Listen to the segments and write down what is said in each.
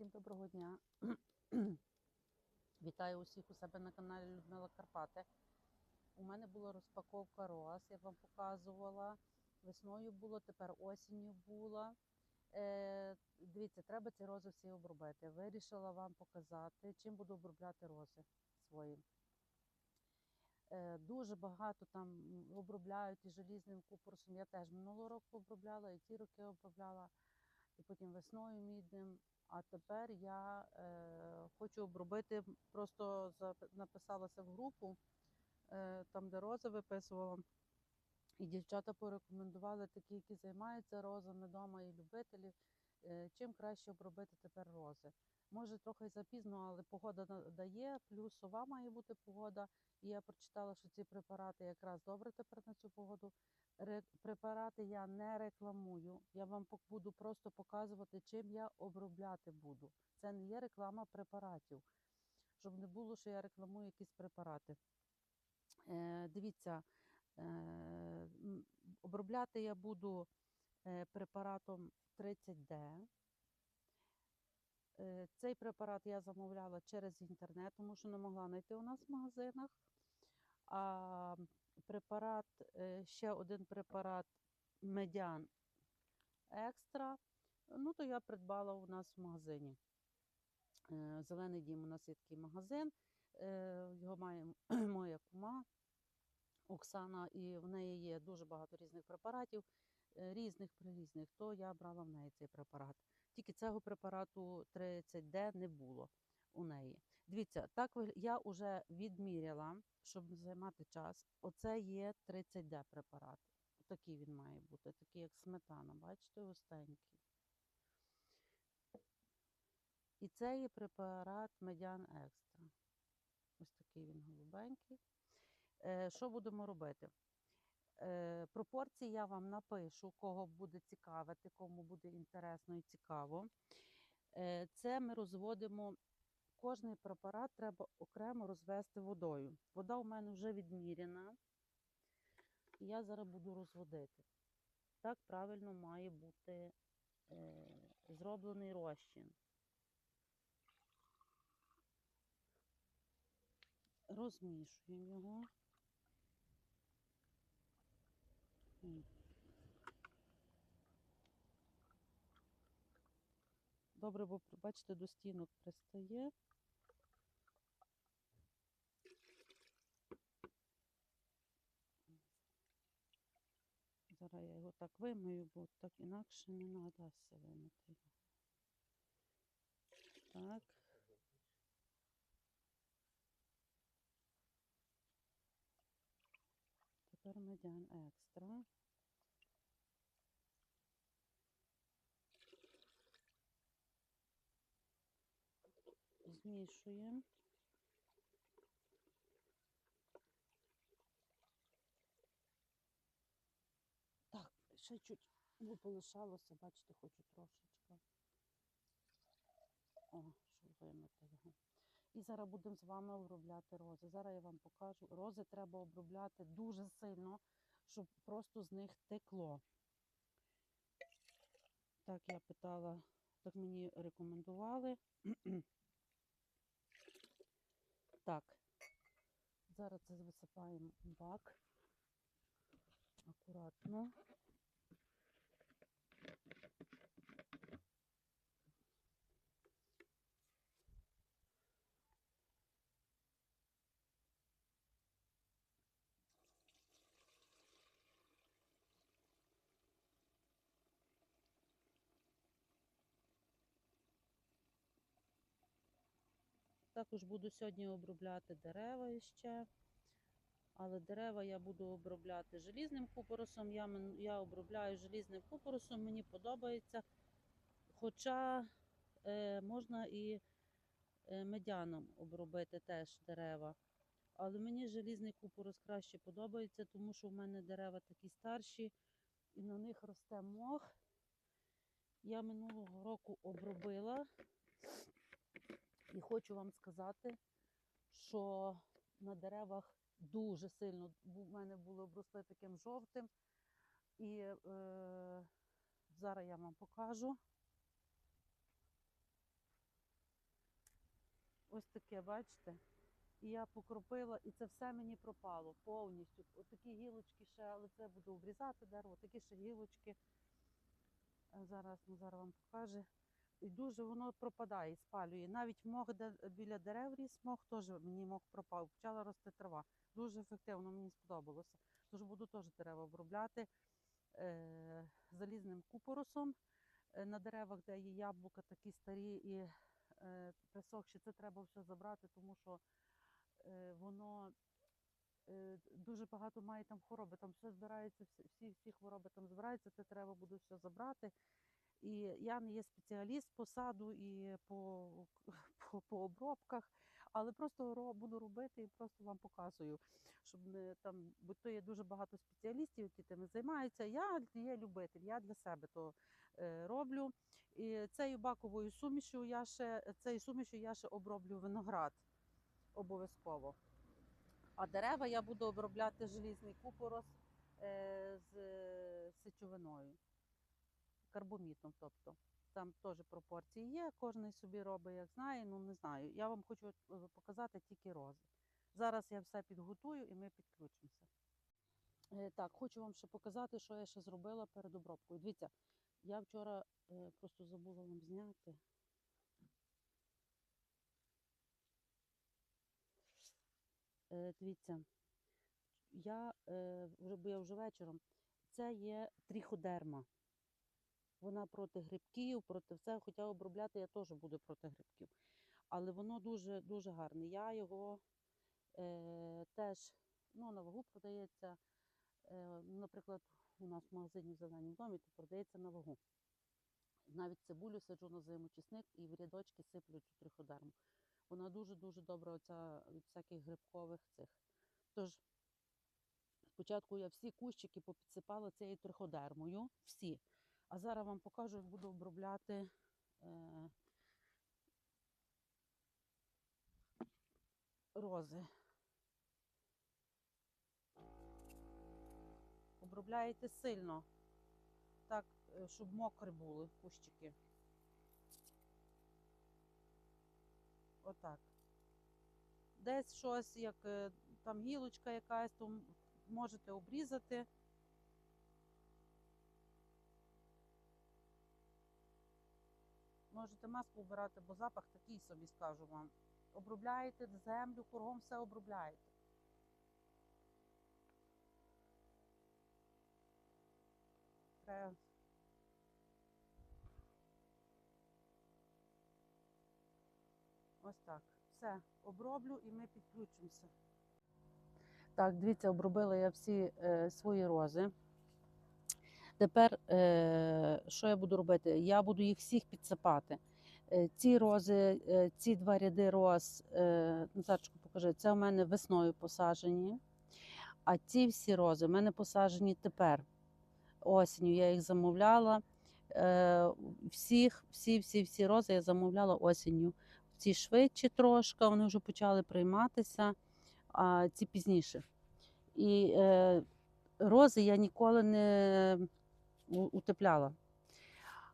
Всім доброго дня. Вітаю усіх у себе на каналі Людмила Карпати. У мене була розпаковка роз, я вам показувала. Весною було, тепер осінню була. Е, дивіться, треба ці рози всі обробити. Вирішила вам показати, чим буду обробляти рози свої. Е, дуже багато там обробляють і желізним купорсом. Я теж минулого року обробляла, і ті роки обробляла, і потім весною мідним. А тепер я е, хочу обробити, просто написалася в групу, е, там, де рози виписувала. І дівчата порекомендували такі, які займаються розами вдома і любителі, е, чим краще обробити тепер рози. Може, трохи запізно, але погода дає, плюсова має бути погода. І я прочитала, що ці препарати якраз добре тепер на цю погоду. Ре- Препарати я не рекламую. Я вам буду просто показувати, чим я обробляти буду. Це не є реклама препаратів, щоб не було, що я рекламую якісь препарати. Е, дивіться, е, обробляти я буду е, препаратом 30D. Е, Цей препарат я замовляла через інтернет, тому що не могла знайти у нас в магазинах. А препарат, е, ще один препарат Медян Екстра. Ну, то я придбала у нас в магазині. Е, Зелений дім у нас є такий магазин. Е, Його має моя кума Оксана, і в неї є дуже багато різних препаратів, різних прирізних. То я брала в неї цей препарат. Тільки цього препарату 30D не було у неї. Дивіться, так я вже відміряла, щоб займати час. Оце є 30D препарат. Такий він має бути, такий як сметана, бачите, густенький. І це є препарат Медян Екстра. Ось такий він голубенький. Е, Що будемо робити? Е, Пропорції я вам напишу, кого буде цікавити, кому буде інтересно і цікаво. Е, Це ми розводимо. Кожний препарат треба окремо розвести водою. Вода у мене вже відміряна, і я зараз буду розводити. Так правильно має бути е, зроблений розчин. Розмішуємо його. Добре, бо бачите, до стінок пристає. Зараз я його так вимию, бо так інакше не надасться вимити. Так. Тепер медян екстра. Змішуємо. Так, ще чуть полишалося, бачите, хочу трошечки. О, щоб вимити його. І зараз будемо з вами обробляти рози. Зараз я вам покажу. Рози треба обробляти дуже сильно, щоб просто з них текло. Так я питала, так мені рекомендували. Так, зараз висипаємо бак. Акуратно. Також буду сьогодні обробляти дерева ще. Але дерева я буду обробляти желізним купоросом. Я, я обробляю желізним купоросом, мені подобається. Хоча е, можна і е, медяном обробити теж дерева. Але мені желізний купорос краще подобається, тому що в мене дерева такі старші і на них росте мох. Я минулого року обробила і хочу вам сказати, що на деревах дуже сильно в мене були обросли таким жовтим. І е, зараз я вам покажу. ось таке, бачите? І я покропила, і це все мені пропало повністю. От такі гілочки ще, але це буду обрізати дерево, такі ще гілочки. Е, Зараз Назар вам покаже. І дуже воно пропадає, спалює. Навіть мох, де біля дерев ріс мох, теж мені мох пропав. Почала рости трава. Дуже ефективно, мені сподобалося. Тож буду теж дерева обробляти е, залізним купоросом. Е, на деревах, де є яблука, такі старі і е, присохші, це треба все забрати, тому що е, воно е, дуже багато має там хвороби. Там все збирається, всі, всі, хвороби там збираються, це треба буде все забрати. І я не є спеціаліст по саду і по, по, по обробках, але просто буду робити і просто вам показую, щоб не там, бо то є дуже багато спеціалістів, які тим займаються. Я є любитель, я для себе то е, роблю. І цією баковою сумішю я ще цією сумішю я ще оброблю виноград обов'язково. А дерева я буду обробляти желізний купорос е, з сечовиною, карбомітом. Тобто там теж пропорції є, кожен собі робить, як знає, ну не знаю. Я вам хочу е, показати тільки рози. Зараз я все підготую і ми підключимося. Е, Так, хочу вам ще показати, що я ще зробила перед обробкою. Дивіться, я вчора е, просто забула вам зняти. Е, Дивіться, е, я вже вечором. Це є тріходерма. Вона проти грибків, проти все. Хоча обробляти я теж буду проти грибків. Але воно дуже дуже гарне. Я його е, теж ну, на вагу продається. Е, наприклад, у нас в магазині в зеленому домі то продається на вагу. Навіть цибулю саджу на зиму, чесник і в рядочки сиплю цю триходерму. Вона дуже-дуже добра оця від всяких грибкових цих. Тож, спочатку я всі кущики попідсипала цією триходермою, всі. А зараз вам покажу, як буду обробляти е, рози. Обробляєте сильно, так, е, щоб мокрі були кущики. Отак. Десь щось, як е, там гілочка якась, то можете обрізати. Можете маску вбирати, бо запах такий собі скажу вам. Обробляєте землю, кругом все обробляєте. Ось так. Все, оброблю і ми підключимося. Так, дивіться, обробила я всі е, свої рози. Тепер, е, що я буду робити? Я буду їх всіх підсипати. Е, ці рози, е, ці два ряди роз, Назарчику покажи, це у мене весною посаджені. А ці всі рози в мене посаджені тепер. Осінню я їх замовляла. Всіх, всі, всі, всі рози я замовляла осінню. Ці швидше трошки, вони вже почали прийматися, а ці пізніше. І рози я ніколи не у- утепляла.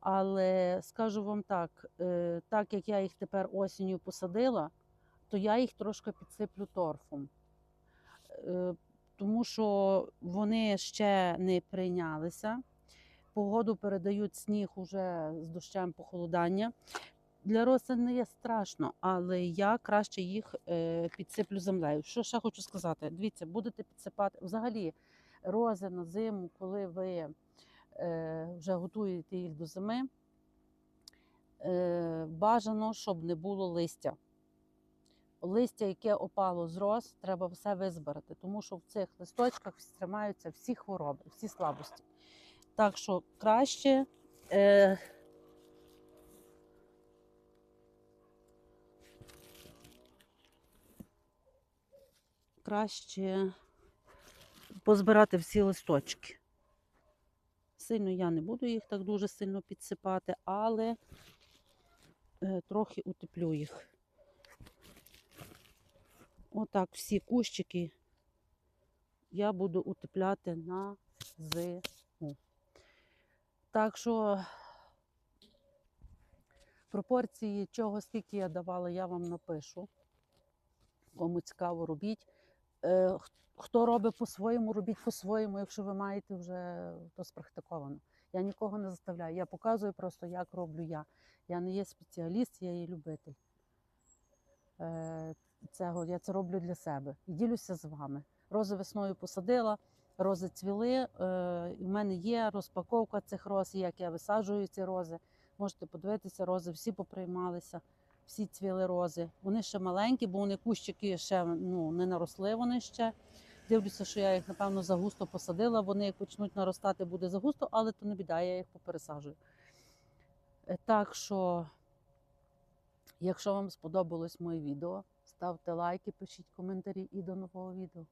Але скажу вам так, е, так як я їх тепер осінню посадила, то я їх трошки підсиплю торфом. Е, тому що вони ще не прийнялися. Погоду передають сніг уже з дощем похолодання. Для це не є страшно, але я краще їх е, підсиплю землею. Що ще хочу сказати? Дивіться, будете підсипати взагалі рози на зиму, коли ви вже готуєте їх до зими. Е, бажано, щоб не було листя. Листя, яке опало з роз, треба все визбирати, тому що в цих листочках тримаються всі хвороби, всі слабості. Так що краще. Е, краще позбирати всі листочки. Сильно я не буду їх так дуже сильно підсипати, але е, трохи утеплю їх. Отак всі кущики я буду утепляти на зиму. Так що Пропорції чого, скільки я давала, я вам напишу. Кому цікаво, робіть. Е, Хто робить по-своєму, робіть по-своєму, якщо ви маєте вже то спрактиковано. Я нікого не заставляю. Я показую просто, як роблю я. Я не є спеціаліст, я є любитель. Е, Цього, я це роблю для себе і ділюся з вами. Рози весною посадила, рози цвіли. Е, і в мене є розпаковка цих роз, як я висаджую ці рози. Можете подивитися, рози всі поприймалися, всі цвіли рози. Вони ще маленькі, бо вони кущики ще ну, не наросли вони ще. Дивлюся, що я їх, напевно, загусто посадила. Вони як почнуть наростати, буде загусто, але то не біда, я їх попересаджую. Е, Так що, якщо вам сподобалось моє відео, ставте лайки, пишіть коментарі і до нового відео.